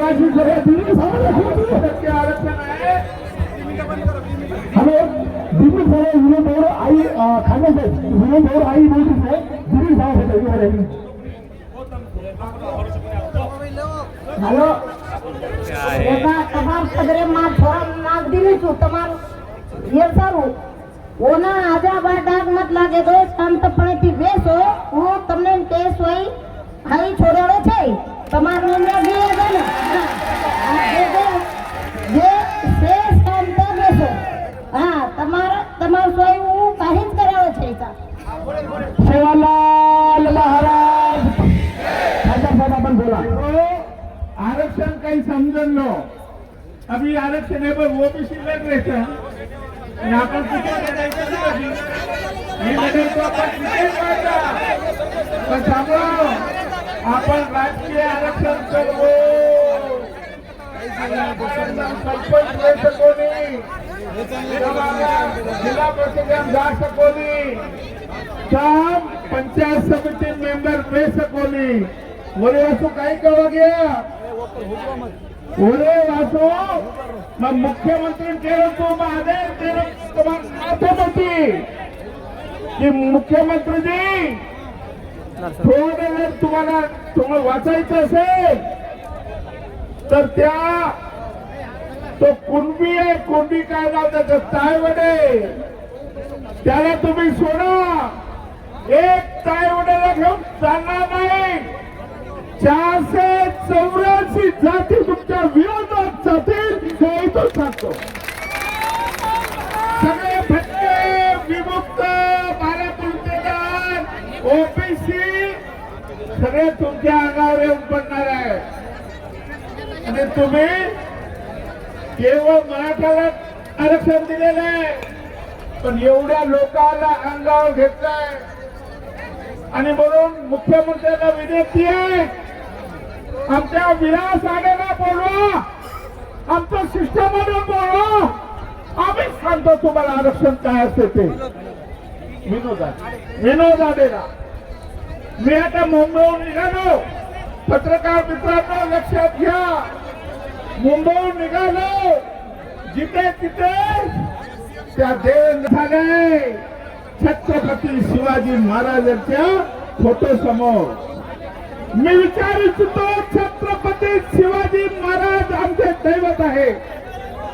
Hello Dilip साहेब विनोद भाऊ आई खाने साहेब विनोद भाऊ आई बोलते साहेब दिलीप साहेब होते विनोद હલો એકા તમાર પદરે માં થોડા નાગ દીધું છું તમાર એ સારું ઓના આજા બાર ડાગ મત લાગે તો શાંતપણેથી બેસો હું તમને ટેસ્ટ હોય ખાઈ છોડ્યો છે सेवालाल महाराज. साहेब आपण बोला. आरक्षण काही समजन लो. अभी आरक्षण है पर वो भी सिलेक्ट रहते हैं यहाँ पर कुछ ये बदल को अपन किसे मारता पर साहब आपण राजकीय आरक्षण करतो. सरपंच रह सको जिला परिषद जा सको काम पंचायत समिति मेंबर रह सको बोले वासो काय कहो गया बोले वासो मैं मुख्यमंत्री केलं मैं आदेश केलं मुख्यमंत्री जी की मुख्यमंत्रीजी थोडं वेळ तुम्हाला तुम्हाला वाचायचं असेल तर त्या तो कुणबी आहे कुणबी काय नाव त्याचं? तायवडे. त्याला तुम्ही सोडा. एक तायवड्याला घेऊन चालणार नाही. चारशे चौऱ्याऐंशी जाती तुमच्या विरोधात जातील हे इथून सांगतो. सगळे फटके विमुक्त. ओबीसी सगळे तुमच्या अंगावर येऊन पडणार आहे. आणि तुम्ही केवळ मराठाला आरक्षण दिलेलं आहे पण एवढ्या लोकांना अंगावर घेतलंय. आणि म्हणून मुख्यमंत्र्यांना विनंती आहे आमच्या विलास आलेला बोलवा आमचं शिष्टमंडळ बोलवा. आम्ही सांगतो तुम्हाला आरक्षण काय असते ते. विनोद विनोद आलेला मी आता मुंबईहून निघालो. पत्रकार मित्रांनो लक्षात घ्या. मुंबईहून निघालो. जिथे तिथे त्या देवस्थाने छत्रपती शिवाजी महाराजांच्या फोटो समोर. मी विचार इच्छितो छत्रपती शिवाजी महाराज आमचे दैवत आहे.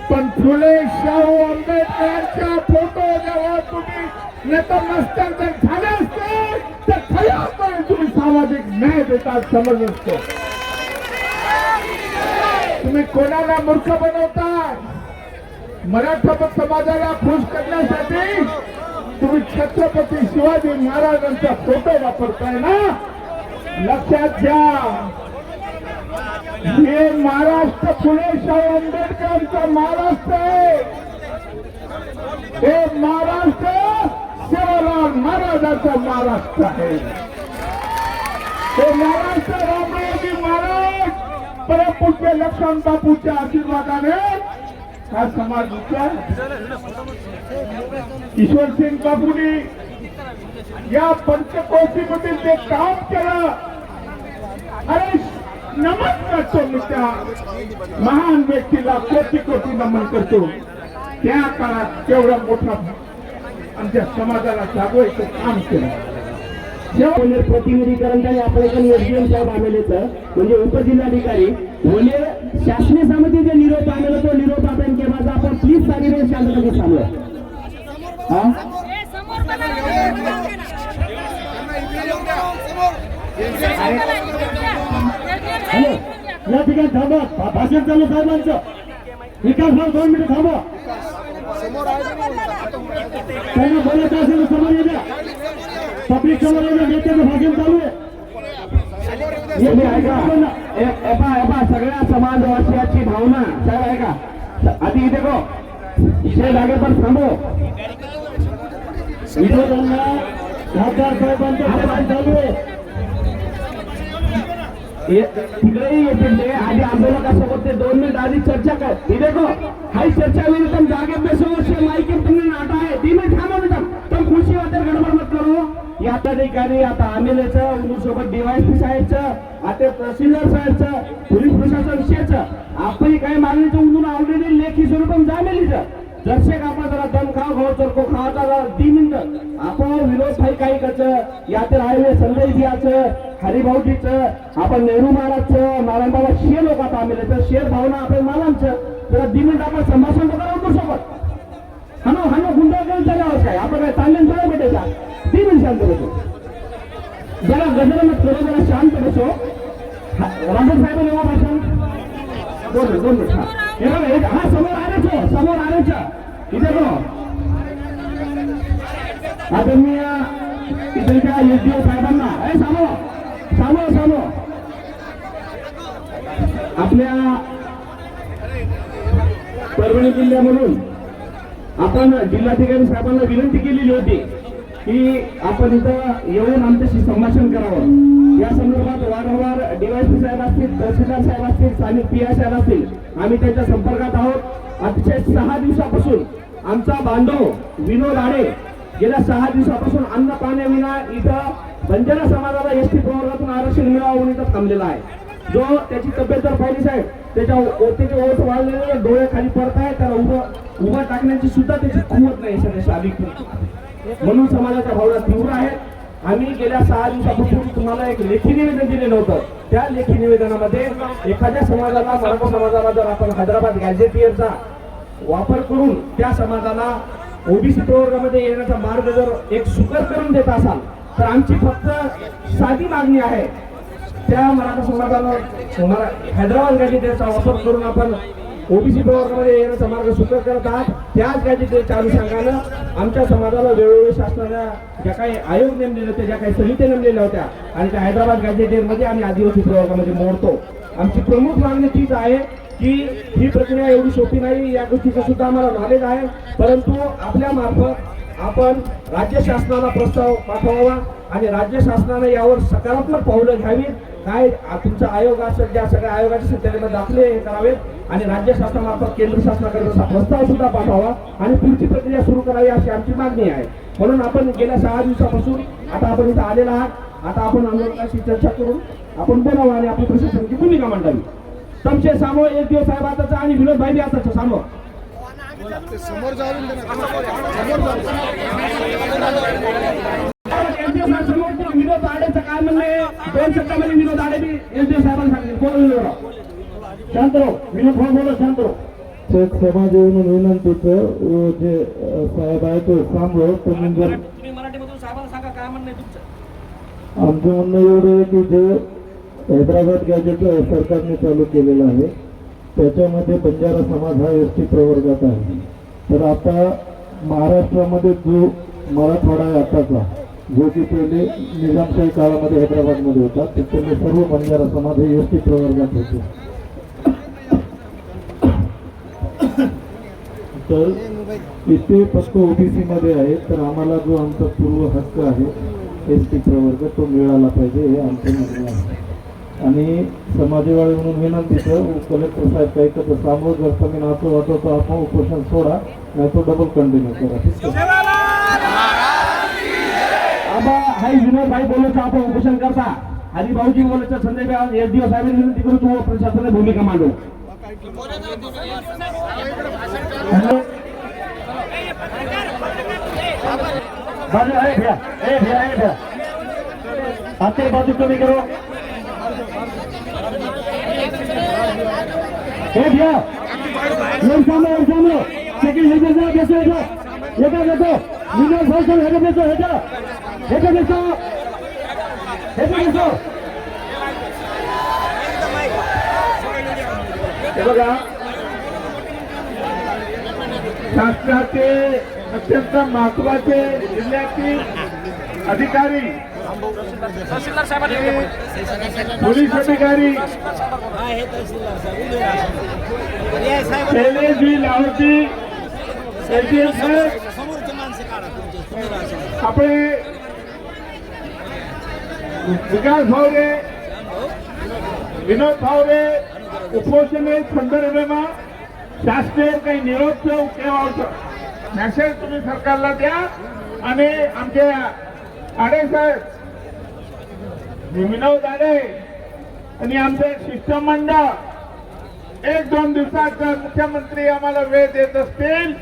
पण फुले शाहू आंबेडकरांच्या फोटो जेव्हा तुम्ही नतमस्तक जर झाले असते तर खऱ्या तुम्ही सामाजिक न्याय देतात समज असतो. तुम्ही कोणाला मूर्ख बनवता मराठा समाजाला खुश करण्यासाठी तुम्ही छत्रपती शिवाजी महाराजांचा फोटो वापरताय ना? लक्षात घ्या. हे महाराष्ट्र पुणे शाहू आंबेडकरांचा महाराष्ट्र आहे. हे महाराष्ट्र सेवालाल महाराजांचा महाराष्ट्र आहे. ते महाराष्ट्र रामरावजी महाराज परमपूज्य लक्ष्मण बापूच्या आशीर्वादाने हा समाज उच्चार. ईश्वर सिंग बापूंनी या पंचकोशीमध्ये जे काम केलं अरे नमन करतो मी त्या महान व्यक्तीला कोटी कोटी नमन करतो. त्या काळात केवढा मोठा आमच्या समाजाला जागवायचं काम केलं. म्हणजे त्यांनी आपल्याकडे एसडीएम साहेब आलेले म्हणजे उपजिल्हाधिकारी म्हणजे शासनीय समितीचे निरोप आणला तो निरोप आपण केव्हा आपण प्लीज सांगितलं शांतता थांबलं हॅलो? या ठिकाणी थांबा. भाषण चालू साहेबांचं. विकास भाऊ दोन मिनिटं थांबा. त्यांना बोलत असेल समोर येऊ द्या पब्लिक समोर येऊ द्या नेत्याचं भाषण चालू आहे. ऐका. एपा एपा सगळ्या समाजवासियाची भावना. साहेब ऐका. आधी इथे गो इथे जागेवर थांबो. विरोधांना खासदार साहेबांचं भाषण चालू आहे. तिकडेही येतील ते आधी आंदोलकासोबत ते दोन मिनिट आधी चर्चा कर. देखो हाई चर्चा हुई तुम जागे सो से माइक तुमने नाटा है दी थांबा बेटा तुम खुशी होते गडबड मत करू. या ठिकाणी आता आमिलेचं सोबत डीवायसपी साहेबचं आता तहसीलदार साहेबचं पोलीस प्रशासन विषयाचं. आपली काही मागणीचं उंदून ऑलरेडी लेखी स्वरूपम जामेलीचं दर्शक आपण जरा दम खाव खाव तर को खावता जरा दी मिनिट. आपण विनोद भाई काही कच यात्रा हायवे संदेश घ्यायचं हरिभाऊजीचं आपण नेहरू महाराजचं नारायणबाबा शेर लोक आता आम्ही तर शेर भावना आपण मालांचं जरा दी मिनिट आपण संभाषण वगैरे होतो सोबत हानो हानो गुंडा करून चालल्यावर काय? आपण काय तांडण थोडं भेटायचा दी मिनिट शांत बसो. जरा गजरानं थोडं जरा शांत बसो. राजन साहेब एवढा भाषण दोन दोन मिनिट हा. हे हा समोर आणायचं समोर आणायचं इथे बघ. आता मी इथलच्या एस डी ओ साहेबांना अरे सामो सामो सामो. आपल्या परभणी जिल्ह्यामधून आपण जिल्हाधिकारी साहेबांना विनंती केलेली होती. की आपण इथं येऊन आमच्याशी संभाषण करावं. या संदर्भात वारंवार डीवायसी साहेब असतील तहसीलदार साहेब असतील स्थानिक पी आय साहेब असतील आम्ही त्यांच्या संपर्कात आहोत. अतिशय सहा दिवसापासून आमचा बांधव विनोद आडे गेल्या सहा दिवसापासून अन्न पाण्याविना इथं बंजारा समाजाला एस टी प्रवर्गातून आरक्षण मिळावं म्हणून इथं थांबलेला आहे. जो त्याची तब्येत तर पाहिली साहेब त्याच्या ओतेचे ओठ वाढलेले डोळे खाली पडत आहे त्याला उभं उभं टाकण्याची सुद्धा त्याची कुवत नाही सगळ्या शाबिक म्हणून समाजाच्या भावना तीव्र आहेत. आम्ही गेल्या सहा दिवसापासून तुम्हाला एक लेखी निवेदन दिलेलं होतं. त्या लेखी निवेदनामध्ये एखाद्या समाजाला मराठा समाजाला जर आपण हैदराबाद गॅझेटियरचा वापर करून त्या समाजाला ओबीसी प्रवर्गामध्ये येण्याचा मार्ग जर एक सुकर करून देत असाल तर आमची फक्त साधी मागणी आहे. त्या मराठा समाजाला मरा हैदराबाद गॅझेटियरचा वापर करून आपण ओबीसी प्रवर्गामध्ये येण्याचा मार्ग सुकर करत आहात. त्याच गॅजेटेच्या अनुषंगानं आमच्या समाजाला वेळोवेळी शासनाच्या ज्या काही आयोग नेमलेले होते ज्या काही समित्या नेमलेल्या होत्या आणि त्या हैदराबाद गॅजेटेरमध्ये आणि आदिवासी प्रवर्गामध्ये मोडतो. आमची प्रमुख मागणी तीच आहे की ही प्रक्रिया एवढी सोपी नाही या गोष्टीचं सुद्धा आम्हाला नॉलेज आहे. परंतु आपल्या मार्फत आपण राज्य शासनाला प्रस्ताव पाठवावा आणि राज्य शासनाने यावर सकारात्मक पावलं घ्यावीत. काय? तुमच्या तुमचा आयोग असेल ज्या सगळ्या आयोगाच्या असेल दाखले हे करावेत आणि राज्य शासनामार्फत केंद्र शासनाकडे तसा प्रस्ताव सुद्धा पाठवावा आणि पुढची प्रक्रिया सुरू करावी अशी आमची मागणी आहे. म्हणून आपण गेल्या सहा दिवसापासून आता आपण इथं आलेला आहात. आता आपण आंदोलनाशी चर्चा करून आपण बोलावं आणि आपली प्रशासनाची भूमिका मांडावी. तमचे सामो एक ओ साहेब आताचा आणि विनोद भाई बी सामो. समोर तो विनोद आडेचं काय म्हणणं दोन शब्दामध्ये विनोद आडे बी एसडीओ साहेबांना सांगितलं बोला विनोद राव. शांत राहो विनोद भाऊ बोला शांत समाज येऊन विनंतीचं जे साहेब आहे तो तुम्ही जर आमचं म्हणणं एवढं आहे की जे हैदराबाद गॅजेट सरकारने चालू केलेलं आहे त्याच्यामध्ये बंजारा समाज हा एस टी प्रवर्गात आहे. तर आता महाराष्ट्रामध्ये जो मराठवाडा आहे आताचा जो की पहिले निजामशाही काळामध्ये हैदराबादमध्ये होता तिथले सर्व बंजारा समाज हे एस टी प्रवर्गात होते. तर इथे फक्त ओबीसीमध्ये आहे तर आम्हाला जो आमचा पूर्व हक्क आहे एस टी प्रवर्ग तो मिळाला पाहिजे हे आमचं म्हणणं आहे. आणि समाजवाडी म्हणून विनंतीचं कलेक्टर साहेब काही तर सांगू जर कमी नातं वाटतो तर आपण उपोषण सोडा नाही तो डबल कंटिन्यू करा. ठीक आहे? आबा हाय विनोद भाई बोलायचं आपण उपोषण करता. हरिभाऊजी बोलायचं संजय एस डी ओ साहेब विनंती करू तू प्रशासनाने भूमिका मांडू. बाजू आहे भैया ए भैया ए भैया. बाजू कमी करो. हे भैया ये सामने ये सामने सेकंड हेल्प जा. बेसो हेठो हेठो हेठो बेसो बेसो बेसो हे बघा. शासनाचे अत्यंत महत्त्वाचे जिल्ह्यातील अधिकारी पोलीस अधिकारी આપણે વિકાસ ભાવરે વિનોદ ભાવરે ઉपोषण संदर्भात शासकीय काही निरोधचं केव्हा मेसेज तुम्ही सरकारला द्या आणि आमच्या आडे साहेब विनोद आडे आणि आमचे शिष्टमंडळ एक दोन दिवसात जर मुख्यमंत्री आम्हाला वेळ देत असतील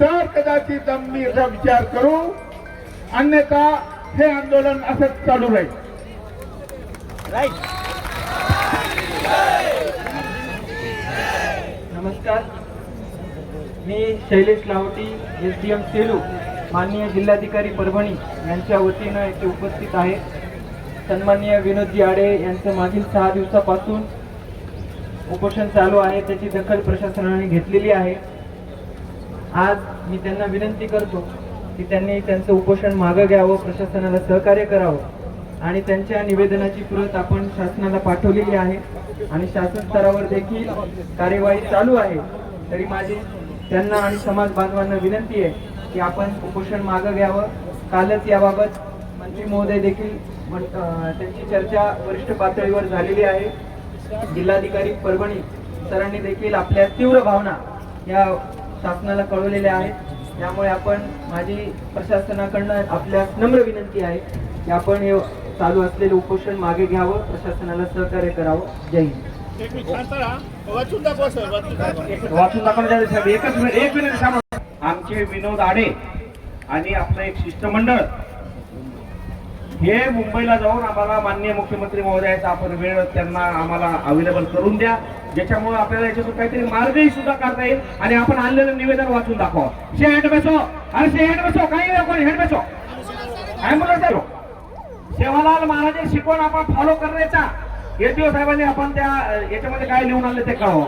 तर कदाचित आम्ही याचा विचार करू. अन्यथा हे आंदोलन असंच चालू राहील. नमस्कार. मी Shailesh Lahoti S D M Selu माननीय जिल्हाधिकारी परभणी यांच्या वतीनं येथे उपस्थित आहे. सन्माननीय विनोद आडे यांचं मागील सहा दिवसापासून उपोषण चालू आहे त्याची दखल प्रशासनाने घेतलेली आहे. आज मी त्यांना विनंती करतो की त्यांनी त्यांचं उपोषण मागं घ्यावं प्रशासनाला सहकार्य करावं आणि त्यांच्या निवेदनाची प्रत आपण शासनाला पाठवलेली आहे. आणि शासन स्तरावर देखील कार्यवाही चालू आहे. तरी माझी त्यांना आणि समाज बांधवांना विनंती आहे की आपण उपोषण मागं घ्यावं. कालच याबाबत मंत्री महोदय देखील त्यांची चर्चा वरिष्ठ पातळीवर झालेली आहे. जिल्हाधिकारी परभणी सरांनी देखील आपल्या तीव्र भावना या शासनाला कळवलेल्या आहेत. त्यामुळे आपण माझी प्रशासनाकडनं आपल्या नम्र विनंती आहे की आपण हे चालू असलेले उपोषण मागे घ्यावं प्रशासनाला सहकार्य करावं. जय हिंद. वाचून दाखवण्याच्या साहेब. एकच एक मिनिट थांबा. आमचे विनोद आडे आणि आपलं एक शिष्टमंडळ हे मुंबईला जाऊन आम्हाला माननीय मुख्यमंत्री महोदयाचा आपण वेळ त्यांना आम्हाला अवेलेबल करून द्या. ज्याच्यामुळे आपल्याला याच्यातून काहीतरी मार्गही सुद्धा काढता येईल आणि आपण आणलेलं निवेदन वाचून दाखवा. शे हँड बेसो अरे शे हँड बेसो काही कोणी. हँड बेसो अँबुलन्स सेवालाल महाराज शिकवण आपण फॉलो करण्याचा येतो साहेबांनी. आपण त्या याच्यामध्ये काय लिहून आणले ते कळवा.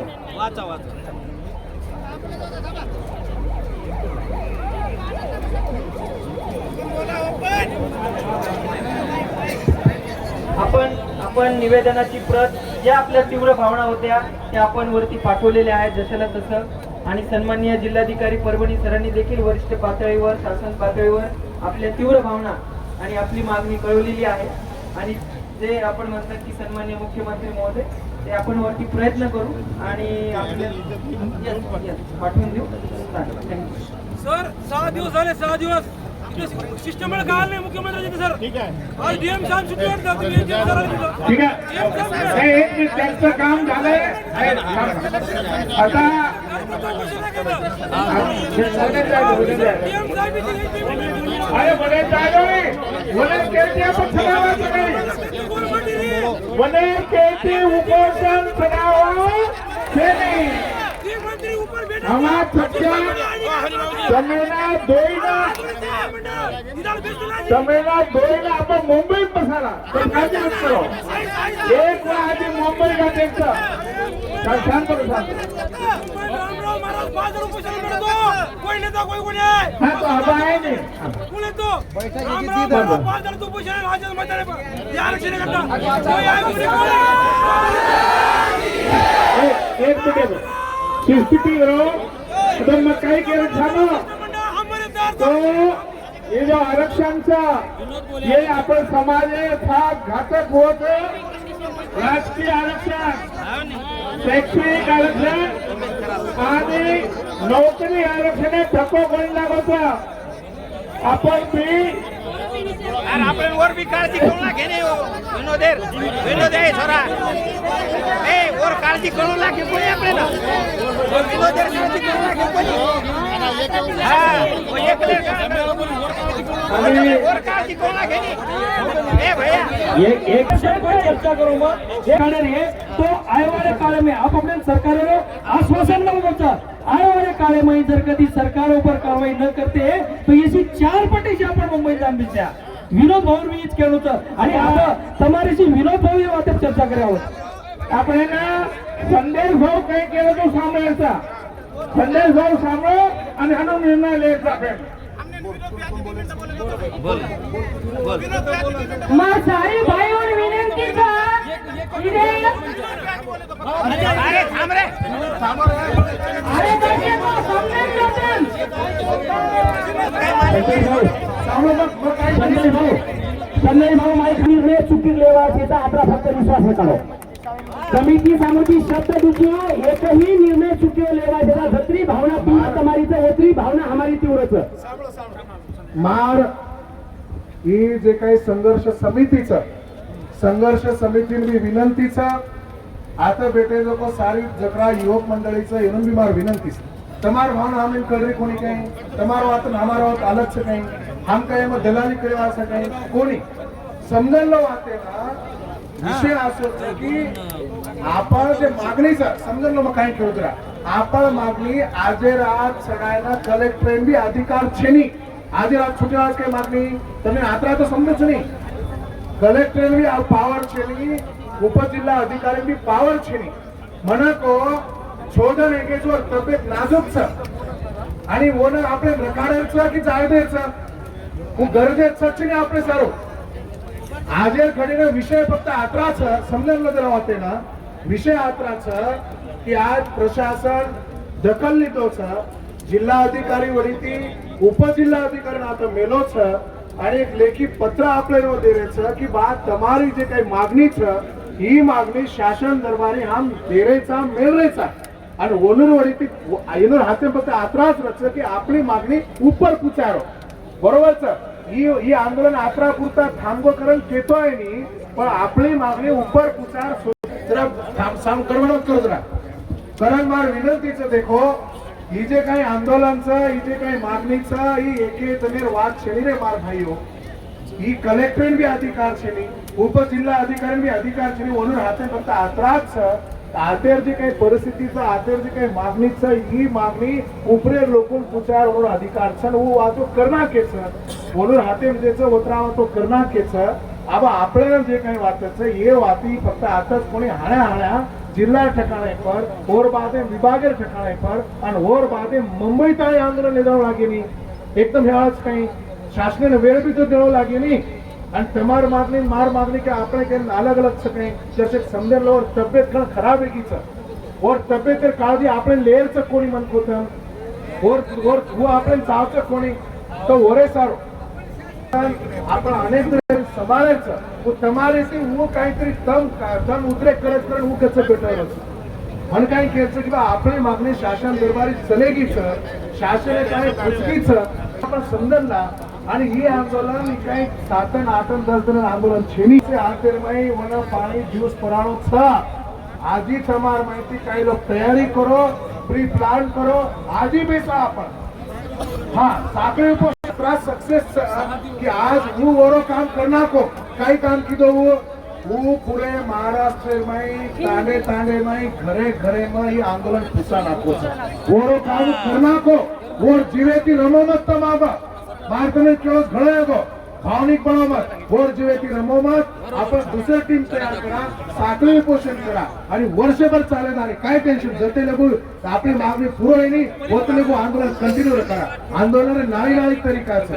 आपण निवेदनाची प्रत ज्या आपल्या तीव्र भावना होत्या त्या आपण वरती पाठवलेल्या आहेत जशाला तसं. आणि सन्माननीय जिल्हाधिकारी परभणी सरांनी देखील वरिष्ठ पातळीवर शासन पातळीवर आपल्या तीव्र भावना आणि आपली मागणी कळवलेली आहे. आणि जे आपण म्हणतात की सन्माननीय मुख्यमंत्री महोदय ते आपण वरती प्रयत्न करू आणि आपल्या पाठवून देऊ. थँक्यू सर सहा दिवस झाले सहा दिवस. सिस्टम काल नाही मुख्यमंत्र्यांचे सर आज डीएम साहेब दिलं. ठीक आहे हे त्यांचं काम झालंय आता. DM साहेब. अरे केळते आपण केळते उपोषण ते. आम्हा सच्चा जमेना दोईना. जमेना दोईना आपण मुंबईत बसाला तर काय दिवस करो? एक वेळा आधी मुंबई का त्यांचं काय शांत बसा, शांत हा तो आबा आहे आरक्षण काही केलं तो जो आरक्षणचा हे आपण समाज हा घातक होत. राजकीय आरक्षण. शैक्षणिक आरक्षण. आणि नोकरी आरक्षण ठप्प करून लागवतो आपण बी आपण वर बी काळजी करू लागे नाही हो. विनोद आहे सोरा. ए वर काळजी करू लागे कोणी आपल्याला? विनोदेर काळजी करू कोणी? वर काळजी करू ए भैया. एक चर्चा करो मग. तो वाले में. आप अपने सरकारों आश्वासन बोलता वाले में. जर कधी सरकार कारवाई न करते तो याची चार पटीची आपण मुंबईत लांबीच्या વિનોદ ભાઈ જ કહેવું છે અને આ તમારી જે વિનોદ ભાઈ વાતે ચર્ચા કર્યા હોય આપણે સંદેશ ભાવ કઈ કહેવો તો સાંભળતા સંદેશ ભાવ સાંભળો અને આનો નિર્ણય લેતા આપણે માં સારી ભાઈઓને વિનંતી છે અરે संजय भाऊ संजय रे चुकीर लेवा त्याचा आपला फक्त विश्वास होता कमिटी सामोरची शब्द दुखियो एकही निर्णय चुकी लेवा त्याचा जत्री भावना तीव्र तमारीचं ओतरी भावना हमारी तीव्रच मार ही जे काही संघर्ष समितीचं संघर्ष समितीने विनंतीचं आता बेटे लोक सारी जकरा युवक मंडळीचं एनबी मार विनंतीच. तमार भावना आम्ही कळरी कोणी काही? तमार वात हमारा वात काही हम आमकां एम दलाली कडेन आसा काय कोणी समजलो वाते ना विषय असो की आपण जे मागणीचा समजलो मग काय खेळत राहा. आपण मागणी आजे रात सगळ्यांना कलेक्टरेट बी अधिकार छेनी. आजे रात छोटे आज काय मागणी. तुम्ही आता तर समजच नाही. कलेक्टरेट बी पावर छेनी. उपजिल्हा अधिकारी बी पावर छेनी. मनको शोधन एकेश्वर तब्येत नाजूकचं आणि ओनर आपले रखाडायचं की जाळदायचं हूँ गरजे सच्ची ने आपने सारो आज ये खड़ी ने विषय पत्ता आत्रा सर समझने में ना विषय आत्रा सर आज प्रशासन दखल नहीं दो अधिकारी वरी थी ऊपर अधिकारी ना तो मेलो सर अरे एक लेखी पत्र आपल्याला ना की बा सर जे काही मागणी छ ही मागणी शासन दरबारी हा दे रहे आणि मिल रहे सर अरे फक्त नूर रच की वो मागणी उपर कुचारो बरोबरच. ही ही आंदोलन पुरता थांबव करण घेतो आहे मी पण आपली मागणी उपर पुचार करण मार विनंतीच देखो ही जे काही आंदोलनच ही जे काही मागणीच ही एके तमेर वाद शेणी रे मार भाई हो. ही कलेक्टरेट बी अधिकार शेणी उपजिल्हा अधिकारी बी अधिकार शेणी म्हणून राहते फक्त आत्राच आतेर जी काही परिस्थितीचा आतेर जी काही मागणीचं ही मागणी उपरे लोकून पुचार म्हणून अधिकार. छन हो वाचो करना के म्हणून हाते विजेचं उतराव तो करना केस आबा आपल्याला जे काही वाचायचं हे वाती फक्त आताच कोणी हाण्या हाण्या जिल्हा ठिकाणे पर होर बादे विभागीय ठिकाणे पर आणि होर बादे मुंबई आहे आंदोलन निधाव लागेनी एकदम ह्याच काही शासनाने वेळ बी तो लागेनी અને તમારી માગણી મારી માગણી કે આપણે કરીને અલગ અલગ છે કંઈ ચર્ચે સમજણ લો તબિયત ઘણ ખરાબ હેગી છે ઓર તબિયત કાળજી આપણે લેર છે કોની મન કોતમ ઓર ઓર હું આપણે સાવ છે કોની તો ઓરે સારો આપણા અનેક સવારે છે હું તમારેથી હું કાંઈતરી તમ તમ ઉતરે કરે કરે હું કચ્છ બેઠેલો છું મને કાંઈ કહે છે કે આપણી માગણી શાસન દરબારી ચલેગી છે શાસને કાંઈ પૂછગી છે આપણા સંદર્ભના आणि ही आंदोलन ही काही सातन आठन दस दिन आंदोलन छेनी से आतेरमय वन पाणी दिवस पराणो छ आजी તમાર માહિતી काही लोक तयारी करो प्री प्लान करो आजी बेसा आपण हा साखळी उपत्रास सक्सेस की आज હું ઓરો કામ કરનાર કો કઈ કામ કીધો હું હું પૂરે મહારાષ્ટ્ર માં તાંડે તાંડે માં ઘરે ઘરે માં ઈ આંદોલન પૂછા નાખો છે ઓરો કામ કરનાર કો ઓર જીવેતી રમોમત તમાવા બાર બાળકોને ખેડો ઘણો भावनिक ભાવનિક बनवमत गोर जीवेतील रमोमत आपण दुसरं टीम तयार करा साखळी पोषण करा आणि वर्षभर चालत आले काय टेन्शन जते लगू तर आपली मागणी पुरो येणे होत लगू आंदोलन कंटिन्यू करा. आंदोलन नाही लाईक तरीकाचं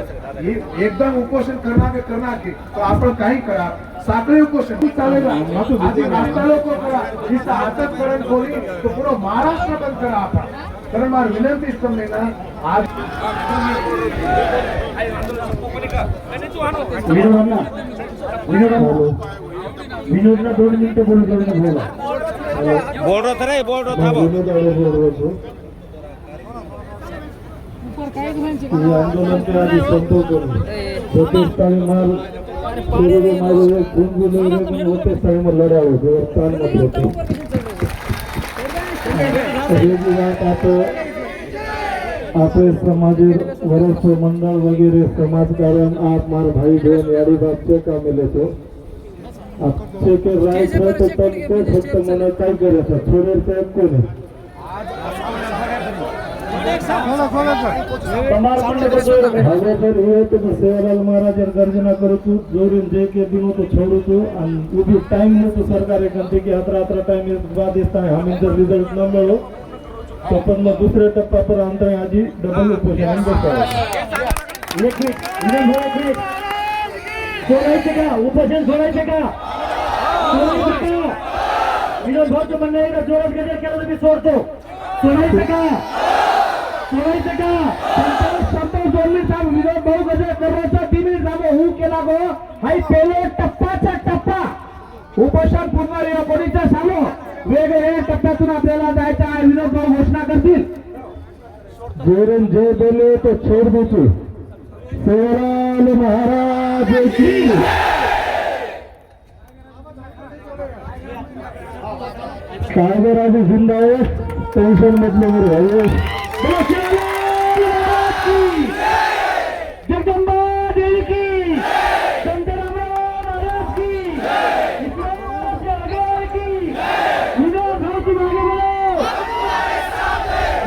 एकदम उपोषण करणार करणार की तर आपण काही करा. साखळी उपोषण. चालेल आधी नाश्ता लोक करा. हिचा हातात करण कोणी तो पूर्ण महाराष्ट्र बंद करा आपण. कारण మా వినంతి ఇస్తుందేనా వినోదన్న दोन मिनिटं बोलू बोला. बोर्ड होता रे बोर्ड होता आंदोलनाच्या आधी संतोष प्रतिष्ठाने माल माझे गुणगुण होते साहेब लढावं देवस्थानमध्ये होते वेगवेगळ्या त्यात आपले समाज वरिष्ठ मंडळ वगैरे समाजकारण आप मार भाई बहन याडी बाबचे कामे लेतो आपचे के राय तो तन को फक्त मना काय करायचं छोरे साहेब कोण आहे સેવાલાલ મહારાજ ગર્જના કરું છું જોડીને જે કે દીનું તો છોડું છું અને ઉભી ટાઈમ નહોતું સરકારે કંથી કે અતરા અતરા ટાઈમ बाद दिसता है हम जर रिझल्ट न मिळो तो पण मग दुसऱ्या टप्प्या पर अंतर आजी डबल उपोषण बसतो एक मिनिट विनोद भाऊ एक मिनिट सोडायचे का उपोषण सोडायचे का सोडायचे का विनोद भाऊचं म्हणणं आहे का जोरात गजर केला तर मी सोडतो सोडायचं का सोडायचं का? संतोष संतोष जोडली साहेब विनोद भाऊ गजर करायचा तीन मिनिट हू केला गो. हाई पेलो टप्पाचा टप्पा. उपोषण पूर्ण रेकॉर्डिंगचा सांगो वेगवेगळ्या टप्प्यातून आपल्याला जायचं आहे. विनोद भाऊ घोषणा करतील. जोरण जे बोले तो छोड़ देतो. सोराल महाराज की टायगर आधी जिंदाबाद? टेन्शन मधलं मोर आहे बोलो शिवालाल महाराज की जगदंबा देवी की संत रामराव महाराज की इस्लाम के आगे की विनोद भाई तुम आगे बढ़ो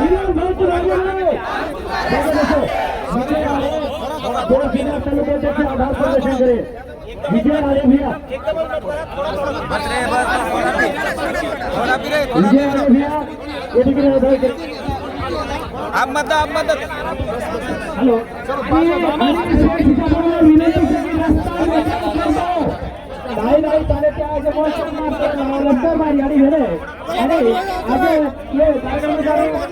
विनोद भाई तुम आगे बढ़ो देखो देखो विजय आले दो जिला तालुक्याचे ते आधार प्रदर्शन करे विजय आले भैया विजय आले भैया ये ठिकाणी आधार करे हॅलो नाही नाही चालेल त्या आज मौसम लंबर मारी गाडी घेणे आणि आज ये कार्यक्रम